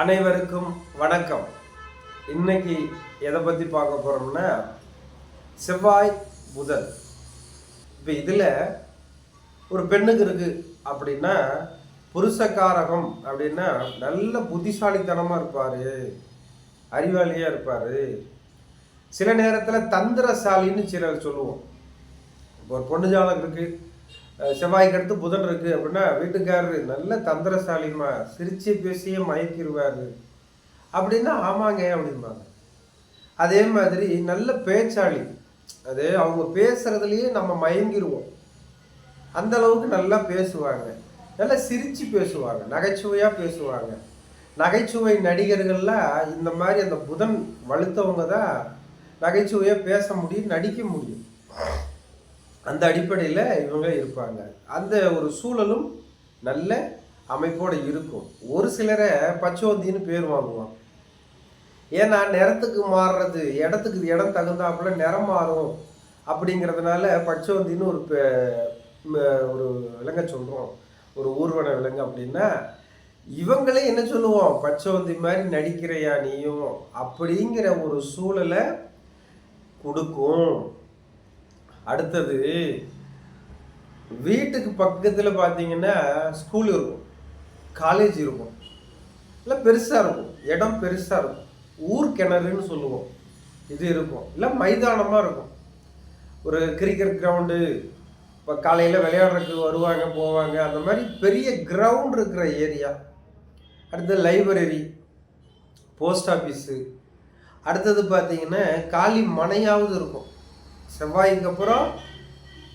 அனைவருக்கும் வணக்கம். இன்னைக்கு எதை பற்றி பார்க்க போகிறோம்னா செவ்வாய் புதன். இப்போ இதில் ஒரு பெண்ணுக்கு இருக்கு அப்படின்னா புருஷக்காரகம் அப்படின்னா நல்ல புத்திசாலித்தனமாக இருப்பார். அறிவாளியாக இருப்பார். சில நேரத்தில் தந்திரசாலின்னு சிலர் சொல்லுவோம். இப்போ ஒரு பொண்ணு ஜாதகம் இருக்குது செவ்வாய்க்கு அடுத்து புதன் இருக்கு அப்படின்னா வீட்டுக்காரரு நல்ல தந்திரசாலிமா சிரிச்சு பேசியே மயக்கிடுவார் அப்படின்னா ஆமாங்க அப்படிம்பாங்க. அதே மாதிரி நல்ல பேச்சாளி. அது அவங்க பேசுறதுலயே நம்ம மயங்கிடுவோம் அந்த அளவுக்கு நல்லா பேசுவாங்க. நல்லா சிரிச்சு பேசுவாங்க. நகைச்சுவையா பேசுவாங்க. நகைச்சுவை நடிகர்கள்லாம் இந்த மாதிரி அந்த புதன் வலுத்தவங்க தான் நகைச்சுவையாக பேச முடியும் நடிக்க முடியும். அந்த அடிப்படையில் இவங்க இருப்பாங்க. அந்த ஒரு சூழலும் நல்ல அமைப்போடு இருக்கும். ஒரு சிலரை பச்சோந்தின்னு பேர் வாங்குவான். ஏன்னா நிறத்துக்கு மாறுறது இடத்துக்கு இடம் தகுந்தாப்புல நிறம் மாறும் அப்படிங்கிறதுனால பச்சோந்தின்னு ஒரு ம- ஒரு விலங்க சொல்கிறோம் ஒரு ஊர்வன விலங்கு அப்படின்னா இவங்களே என்ன சொல்லுவோம் பச்சோந்தி மாதிரி நடிக்கிறையா நீயும்? அப்படிங்கிற ஒரு சூழலை கொடுக்கும். அடுத்தது வீட்டுக்கு பக்கத்தில் பார்த்தீங்கன்னா ஸ்கூல் இருக்கும். காலேஜ் இருக்கும். இல்லை பெருசாக இருக்கும். இடம் பெருசாக இருக்கும். ஊர் கிணறுன்னு சொல்லுவோம். இது இருக்கும். இல்லை மைதானமாக இருக்கும். ஒரு கிரிக்கெட் கிரவுண்டு இப்போ காலையில் விளையாடுறதுக்கு வருவாங்க போவாங்க. அந்த மாதிரி பெரிய கிரவுண்ட் இருக்கிற ஏரியா அடுத்தது லைப்ரரி போஸ்ட் ஆஃபீஸு அடுத்தது பார்த்தீங்கன்னா காலி மனையாவது இருக்கும். செவ்வாய்க்கு அப்புறம்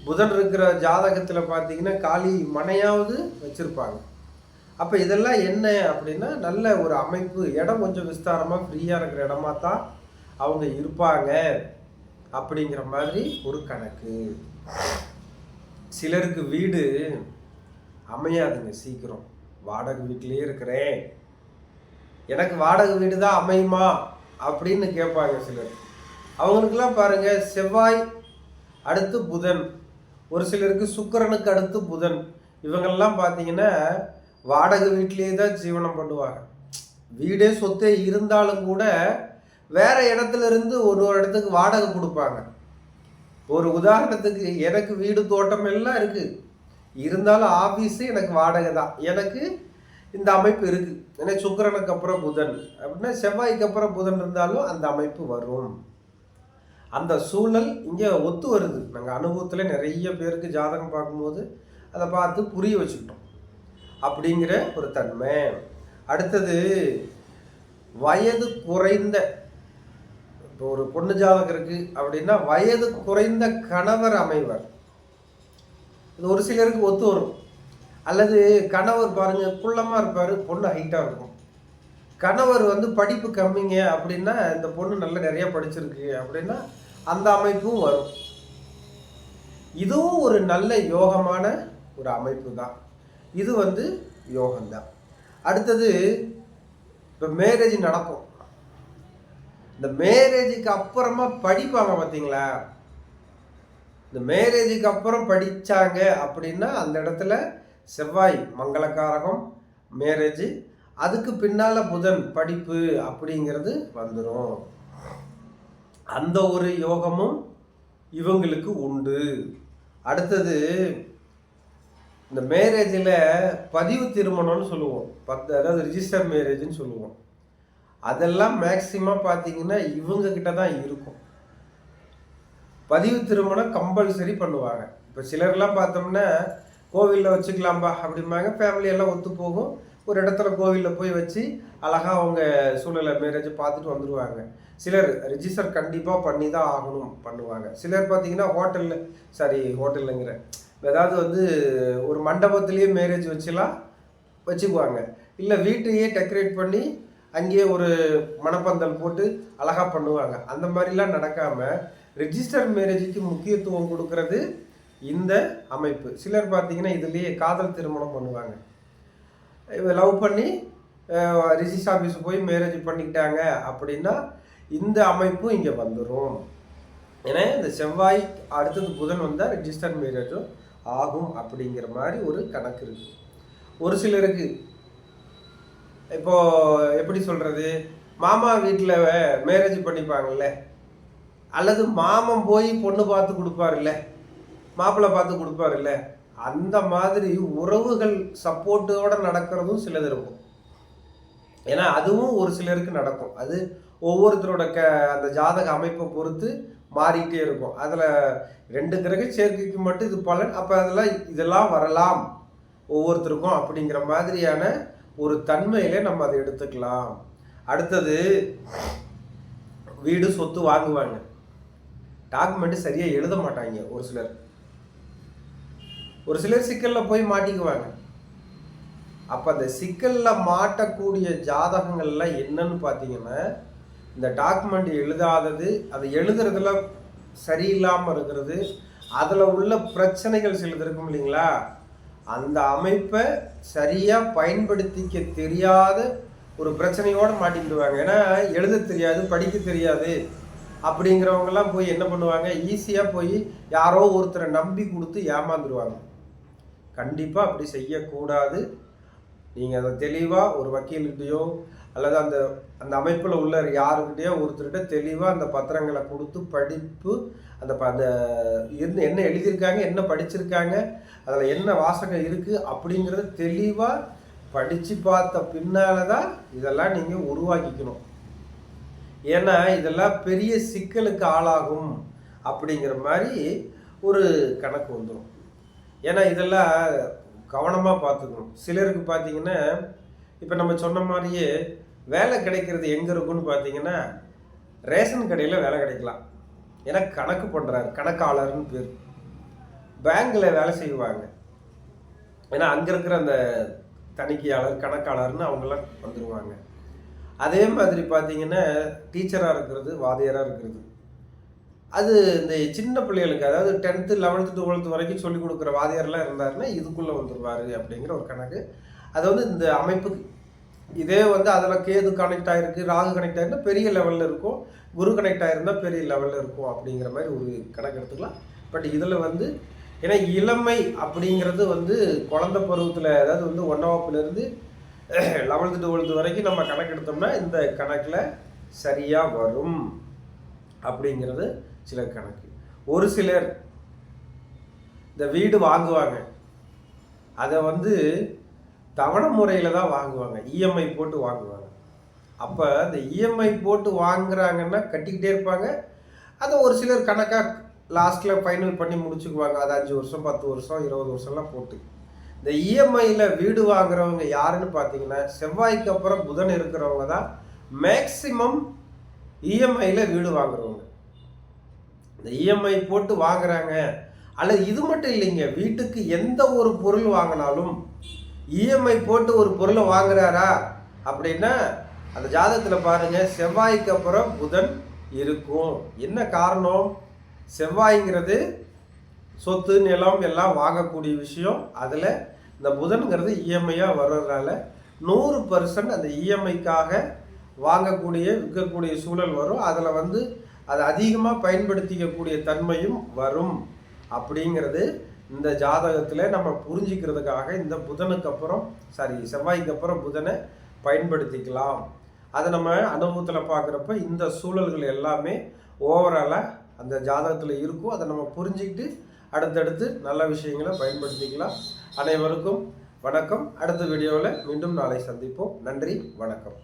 புதன் இருக்கிற ஜாதகத்தில் பார்த்தீங்கன்னா காளி மனையாவது வச்சுருப்பாங்க. அப்போ இதெல்லாம் என்ன அப்படின்னா நல்ல ஒரு அமைப்பு. இடம் கொஞ்சம் விஸ்தாரமாக ஃப்ரீயாக இருக்கிற இடமா தான் அவங்க இருப்பாங்க அப்படிங்கிற மாதிரி ஒரு கணக்கு. சிலருக்கு வீடு அமையாதுங்க சீக்கிரம். வாடகை வீட்டிலேயே இருக்கிறேன். எனக்கு வாடகை வீடு தான் அமையுமா? அப்படின்னு கேட்பாங்க சிலர். அவங்களுக்கெல்லாம் பாருங்க செவ்வாய் அடுத்து புதன். ஒரு சிலருக்கு சுக்கரனுக்கு அடுத்து புதன். இவங்கெல்லாம் பார்த்தீங்கன்னா வாடகை வீட்டிலேயே தான் ஜீவனம் பண்ணுவாங்க. வீடே சொத்தே இருந்தாலும் கூட வேற இடத்துல இருந்து ஒரு ஒரு இடத்துக்கு வாடகை கொடுப்பாங்க. ஒரு உதாரணத்துக்கு எனக்கு வீடு தோட்டம் எல்லாம் இருக்கு. இருந்தாலும் ஆஃபீஸு எனக்கு வாடகை தான். எனக்கு இந்த அமைப்பு இருக்கு. ஏன்னா சுக்கரனுக்கு அப்புறம் புதன். அப்படின்னா செவ்வாய்க்கு அப்புறம் புதன் இருந்தாலும் அந்த அமைப்பு வரும். அந்த சூழல் இங்கே ஒத்து வருது. நாங்கள் அனுபவத்தில் நிறைய பேருக்கு ஜாதகம் பார்க்கும்போது அதை பார்த்து புரிய வச்சுக்கிட்டோம். அப்படிங்கிற ஒரு தன்மை. அடுத்தது வயது குறைந்த இப்போ ஒரு பொண்ணு ஜாதகம் இருக்குது அப்படின்னா வயது குறைந்த கணவர் அமைவர். இது ஒரு சிலருக்கு ஒத்து வரும். அல்லது கணவர் பாருங்க குள்ளமாக இருப்பார் பொண்ணு ஹைட்டாக இருக்கும். கணவர் வந்து படிப்பு கம்மிங்க அப்படின்னா இந்த பொண்ணு நல்லா நிறையா படிச்சிருக்கு அப்படின்னா அந்த அமைப்பும் வரும். இதுவும் ஒரு நல்ல யோகமான ஒரு அமைப்பு தான் இது வந்து யோகம்தான். அடுத்தது இப்போ மேரேஜ் நடக்கும். இந்த மேரேஜுக்கு அப்புறமா படிப்பாங்க பார்த்தீங்களா இந்த மேரேஜுக்கு அப்புறம் படித்தாங்க அப்படின்னா அந்த இடத்துல செவ்வாய் மங்களக்காரகம் மேரேஜ் அதுக்கு பின்னால் புதன் படிப்பு அப்படிங்கிறது வந்துடும் அந்த ஒரு யோகமும் இவங்களுக்கு உண்டு. அடுத்தது இந்த மேரேஜில் பதிவு திருமணம்னு சொல்லுவோம். பத்து அதாவது ரிஜிஸ்டர் மேரேஜ்னு சொல்லுவோம். அதெல்லாம் மேக்சிமம் பார்த்தீங்கன்னா இவங்கக்கிட்ட தான் இருக்கும். பதிவு திருமணம் கம்பல்சரி பண்ணுவாங்க. இப்போ சிலர்லாம் பார்த்தோம்னா கோவிலில் வச்சுக்கலாம்பா அப்படிம்பாங்க. ஃபேமிலியெல்லாம் ஒத்து போகும் ஒரு இடத்துல கோவிலில் போய் வச்சு அழகாக அவங்க சூழ்நிலை மேரேஜ் பார்த்துட்டு வந்துடுவாங்க சிலர் ரிஜிஸ்டர் கண்டிப்பாக பண்ணி தான் ஆகணும் பண்ணுவாங்க. சிலர் பார்த்தீங்கன்னா ஹோட்டலில் சாரி ஹோட்டலுங்கிற ஏதாவது வந்து ஒரு மண்டபத்துலேயே மேரேஜ் வச்சுலாம் வச்சுக்குவாங்க. இல்லை வீட்டையே டெக்கரேட் பண்ணி அங்கேயே ஒரு மணப்பந்தல் போட்டு அழகாக பண்ணுவாங்க. அந்த மாதிரிலாம் நடக்காமல் ரிஜிஸ்டர் மேரேஜுக்கு முக்கியத்துவம் கொடுக்கறது இந்த அமைப்பு. சிலர் பார்த்தீங்கன்னா இதுலேயே காதல் திருமணம் பண்ணுவாங்க. லவ் பண்ணி ரிஜிஸ்டர் ஆஃபீஸ் போய் மேரேஜ் பண்ணிக்கிட்டாங்க அப்படின்னா இந்த அமைப்பும் இங்கே வந்துடும் ஏன்னா இந்த செவ்வாய் அடுத்தது புதன் வந்தால் ரிஜிஸ்டர் மேரேஜும் ஆகும் அப்படிங்கிற மாதிரி ஒரு கணக்கு இருக்குது ஒரு சிலருக்கு இப்போது எப்படி சொல்கிறது மாமா வீட்டில் மேரேஜ் பண்ணிப்பாங்கல்ல. அல்லது மாமன் போய் பொண்ணு பார்த்து கொடுப்பாருல்ல. மாப்பிள்ளை பார்த்து கொடுப்பாருல்ல. அந்த மாதிரி உறவுகள் சப்போர்ட்டோட நடக்கிறதும் சிலது இருக்கும். ஏன்னா அதுவும் ஒரு சிலருக்கு நடக்கும். அது ஒவ்வொருத்தரோட க அந்த ஜாதக அமைப்பை பொறுத்து மாறிக்கிட்டே இருக்கும். அதில் ரெண்டு கிரக சேர்க்கைக்கு மட்டும் இது பலன் அப்போ அதெல்லாம் இதெல்லாம் வரலாம். ஒவ்வொருத்தருக்கும் அப்படிங்கிற மாதிரியான ஒரு தன்மையில நம்ம அதை எடுத்துக்கலாம். அடுத்தது வீடு சொத்து வாங்குவாங்க. டாக்குமெண்ட் சரியாக எழுத மாட்டாங்க ஒரு சிலர். ஒரு சிலர் சிக்கலில் போய் மாட்டிக்குவாங்க. அப்போ அந்த சிக்கலில் மாட்டக்கூடிய ஜாதகங்கள்லாம் என்னன்னு பார்த்தீங்கன்னா இந்த டாக்குமெண்ட் எழுதாதது அதை எழுதுறதுல சரியில்லாமல் இருக்கிறது அதில் உள்ள பிரச்சனைகள் சிலது இருக்கும் இல்லைங்களா? அந்த அமைப்பை சரியாக பயன்படுத்திக்க தெரியாத ஒரு பிரச்சனையோடு மாட்டிக்கிடுவாங்க. ஏன்னா எழுத தெரியாது படிக்க தெரியாது. அப்படிங்கிறவங்கெல்லாம் போய் என்ன பண்ணுவாங்க? ஈஸியாக போய் யாரோ ஒருத்தரை நம்பி கொடுத்து ஏமாந்துருவாங்க. கண்டிப்பாக அப்படி செய்யக்கூடாது. நீங்கள் அதை தெளிவாக ஒரு வக்கீல்கிட்டையோ அல்லது அந்த அந்த அமைப்பில் உள்ள யாருக்கிட்டேயோ ஒருத்தர்கிட்ட தெளிவாக அந்த பத்திரங்களை கொடுத்து படிப்பு அந்த ப அந்த இருந்து என்ன எழுதியிருக்காங்க என்ன படிச்சிருக்காங்க அதில் என்ன வாசகம் இருக்குது அப்படிங்கிறத தெளிவாக படித்து பார்த்த பின்னால் தான் இதெல்லாம் நீங்கள் உருவாக்கிக்கணும். ஏன்னா இதெல்லாம் பெரிய சிக்கலுக்கு ஆளாகும் அப்படிங்கிற மாதிரி ஒரு கணக்கு வந்துடும் ஏன்னா இதெல்லாம் கவனமாக பார்த்துக்கணும். சிலருக்கு பார்த்தீங்கன்னா இப்போ நம்ம சொன்ன மாதிரியே வேலை கிடைக்கிறது எங்கே இருக்குன்னு பார்த்தீங்கன்னா ரேஷன் கடையில் வேலை கிடைக்கலாம். ஏன்னா கணக்கு பண்ணுறாரு கணக்காளர்னு பேர். பேங்கில் வேலை செய்வாங்க. ஏன்னா அங்கே இருக்கிற அந்த தணிக்கையாளர் கணக்காளர்னு அவங்கெல்லாம் வந்துடுவாங்க அதே மாதிரி பார்த்தீங்கன்னா டீச்சராக இருக்கிறது வாதியராக இருக்கிறது. அது இந்த சின்ன பிள்ளைகளுக்கு அதாவது டென்த்து லெவன்த்து டுவெல்த்து வரைக்கும் சொல்லிக் கொடுக்குற வாதியாரெலாம் இருந்தாருன்னா இதுக்குள்ளே வந்துடுவார் அப்படிங்கிற ஒரு கணக்கு. அது வந்து இந்த அமைப்புக்கு இதே வந்து அதில் கேது கனெக்ட் ஆகிருக்கு ராகு கனெக்ட் ஆகிருந்தால் பெரிய லெவலில் இருக்கும் குரு கனெக்ட் ஆகிருந்தால் பெரிய லெவலில் இருக்கும் அப்படிங்கிற மாதிரி ஒரு கணக்கு எடுத்துக்கலாம். பட் இதில் வந்து ஏன்னா இளமை அப்படிங்கிறது வந்து குழந்த பருவத்தில் அதாவது வந்து ஒன்றாவப்புலேருந்து லெவல்த்து டுவெல்த்து வரைக்கும் நம்ம கணக்கு எடுத்தோம்னா இந்த கணக்கில் சரியாக வரும் அப்படிங்கிறது சிலர் கணக்கு. ஒரு சிலர் இந்த வீடு வாங்குவாங்க. அதை வந்து தவணை முறையில் தான் வாங்குவாங்க. இஎம்ஐ போட்டு வாங்குவாங்க. அப்போ இந்த இஎம்ஐ போட்டு வாங்குறாங்கன்னா கட்டிக்கிட்டே இருப்பாங்க. அதை ஒரு சிலர் கணக்காக லாஸ்ட்டில் ஃபைனல் பண்ணி முடிச்சுக்குவாங்க. அது அஞ்சு வருஷம் பத்து வருஷம் இருபது வருஷம்லாம் போட்டு. இந்த இஎம்ஐயில் வீடு வாங்குறவங்க யாருன்னு பார்த்தீங்கன்னா செவ்வாய்க்கு அப்புறம் புதன் இருக்கிறவங்க தான் மேக்சிமம் இஎம்ஐயில் வீடு வாங்குறவங்க. இந்த இஎம்ஐ போட்டு வாங்குறாங்க. அல்லது இது மட்டும் இல்லைங்க வீட்டுக்கு எந்த ஒரு பொருள் வாங்கினாலும் இஎம்ஐ போட்டு ஒரு பொருளை வாங்குறாரா? அப்படின்னா அந்த ஜாதகத்தில் பாருங்கள் செவ்வாய்க்கு அப்புறம் புதன் இருக்கும். என்ன காரணம்? செவ்வாய்ங்கிறது சொத்து நிலம் எல்லாம் வாங்கக்கூடிய விஷயம். அதில் இந்த புதன்கிறது இஎம்ஐயாக வர்றதுனால நூறு பர்சன்ட் அந்த இஎம்ஐக்காக வாங்கக்கூடிய விற்கக்கூடிய சூழல் வரும். அதில் வந்து அதை அதிகமாக பயன்படுத்திக்கக்கூடிய தன்மையும் வரும் அப்படிங்கிறது இந்த ஜாதகத்தில் நம்ம புரிஞ்சிக்கிறதுக்காக இந்த புதனுக்கு அப்புறம் சாரி செவ்வாய்க்கு அப்புறம் புதனை பயன்படுத்திக்கலாம். அதை நம்ம அனுபவத்தில் பார்க்குறப்ப இந்த சூழல்கள் எல்லாமே ஓவராலாக அந்த ஜாதகத்தில் இருக்கும். அதை நம்ம புரிஞ்சுக்கிட்டு அடுத்தடுத்து நல்ல விஷயங்களை பயன்படுத்திக்கலாம். அனைவருக்கும் வணக்கம். அடுத்த வீடியோவில் மீண்டும் நாளை சந்திப்போம். நன்றி வணக்கம்.